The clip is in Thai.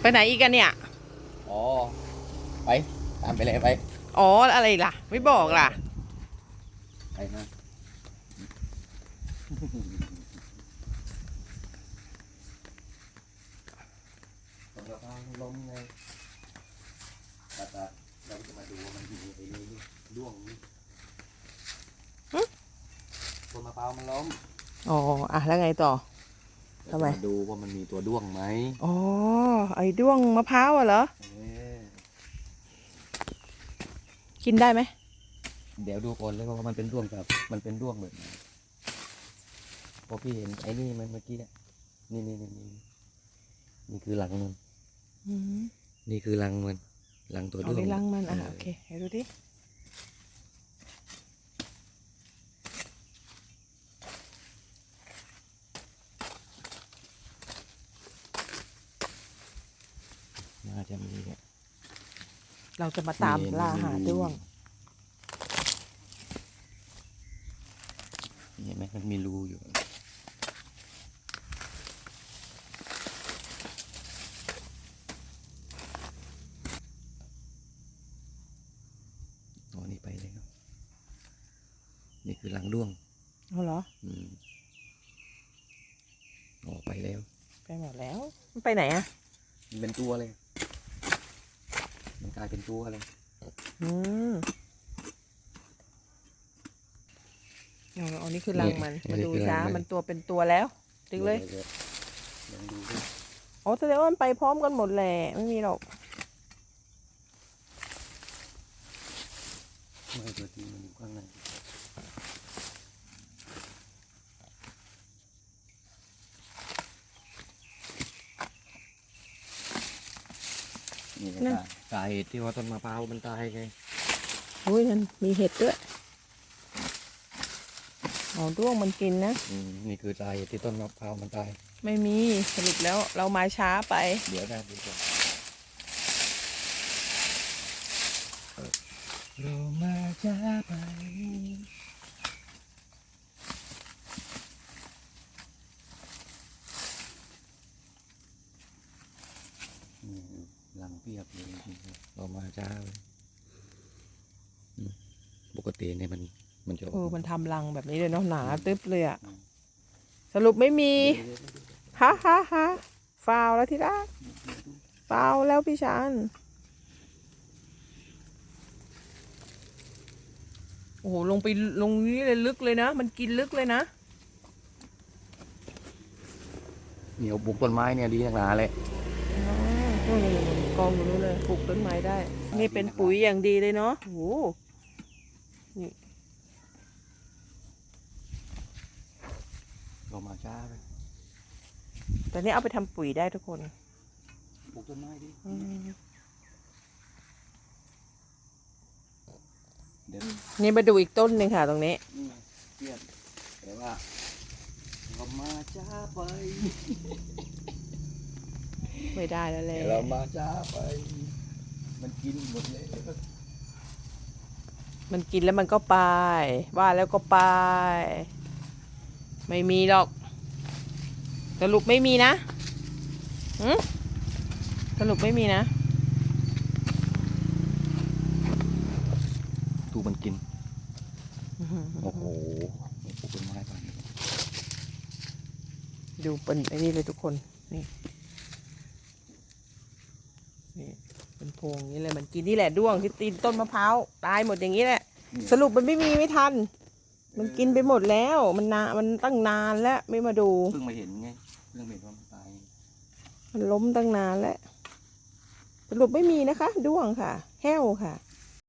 ไปไหนอีกกันเนี่ย อ๋อ ไป ตามไปเลยไป อ๋อ อะไรล่ะ ไม่บอกล่ะ ไปนะตรงกระเพราล้มไงแต่แต่เราจะมาดูว่ามันอยู่ไอ้นี่นี่ด้วงนี่หึ ต้นมะพร้าวมันล้ม อ๋อ อะ แล้วไงต่อ ทำไมเราจะมาดูว่ามันมีตัวด้วงไหมอ๋อ ไอ้ด้วงมะพร้าวอะเหรอ เออกินได้ไหม เดี๋ยวดูก่อนเลยว่ามันเป็นด้วงกับมันเป็นด้วงแบบไหนเพราะพี่เห็นไอ้นี่มันเมื่อกี้เนี่ยนี่นี่นี่นี่นี่คือหลังมัน อืมนี่คือรังมันรังตัวเอาด้วไปงล้างมัน อะเโอเคให้ดูดิ น่าจะมีเนี่ย เราจะมาตามนี่ล่าหาด้วง เห็นไหมมันมีรูอยู่ตัวนี้ไปเลยครับ นี่คือรังด้วงเอาเหรอ อืมออกไปแล้ว ไปหมดแล้ว มันไปไหนอะ มันเป็นตัวเลย มันกลายเป็นตัวเลยอืมเอาเอานี่คือรังมัน มาดูช้า มันตัวเป็นตัวแล้ว ดึงเลยดี๋วลองดูดิอ๋อแสดงว่ามันไปพร้อมกันหมดแหละ ไม่มีหรอก ไม่ตัวจริงมันอยู่ข้างใน นี่นั่นสาสาเหตุที่ว่าต้นมะพร้าวมันตายไงอุ้ยนั่นมีเห็ดด้วยอ๋อด้วงมันกินนะอืมนี่คือสาเหตุที่ต้นมะพร้าวมันตาย ไม่มีสรุปแล้วเรามาช้าไป เดี๋ยวได้ดูก่อนเรามาจ้าไปนี่ หลังเปียกเลยจริงๆเรามาจ้าเลยอืมปกติเนี่ยมันมันจะเออมันทำรังแบบนี้เลยเนาะหนาตึ๊บเลยอะอืมสรุปไม่มีเดี๋ยวๆๆฮ่าฮ่าฮ่าฟาวแล้วที่รักฟาวแล้วพี่ชานโอ้โหลงไปลงนี้เลยลึกเลยนะ มันกินลึกเลยนะเหนียวปลูกต้นไม้เนี่ยดีนักหนาเลยอ๋อนู่นๆๆ กองอยู่นู้นเลยปลูกต้นไม้ได้ นี่เป็นปุ๋ยอย่างดีเลยเนาะโอ้โหเรามาช้าไปแต่นี่เอาไปทำปุ๋ยได้ทุกคนปลูกต้นไม้ดิอืมเดี๋ยวนี่มาดูอีกต้นหนึ่งค่ะตรงนี้นี่ไงเทียบแต่ว่าเรามาช้าไป ไม่ได้แล้วแหละเดี๋ยวเรามาช้าไป มันกินหมดเลยมันกินแล้วมันก็ไป ว่าแล้วก็ไป ไม่มีหรอกสรุปไม่มีนะหืมสรุปไม่มีนะ ดูมันกิน โอ้โหปลูกต้นไม้ไปดูเป็นไอ้นี่เลยทุกคน นี่นี่ เป็นพวงอย่างนี้เลยมันกินนี่แหละด้วงที่ตีนต้นมะพร้าวตายหมดอย่างนี้แหละ สรุปมันไม่มีไม่ทัน มันกินไปหมดแล้วมันนานมันตั้งนานแล้วไม่มาดูเพิ่งมาเห็นไงเพิ่งเห็นว่ามันตายมันล้มตั้งนานแล้วสรุปไม่มีนะคะ ด้วงค่ะ แห้วค่ะ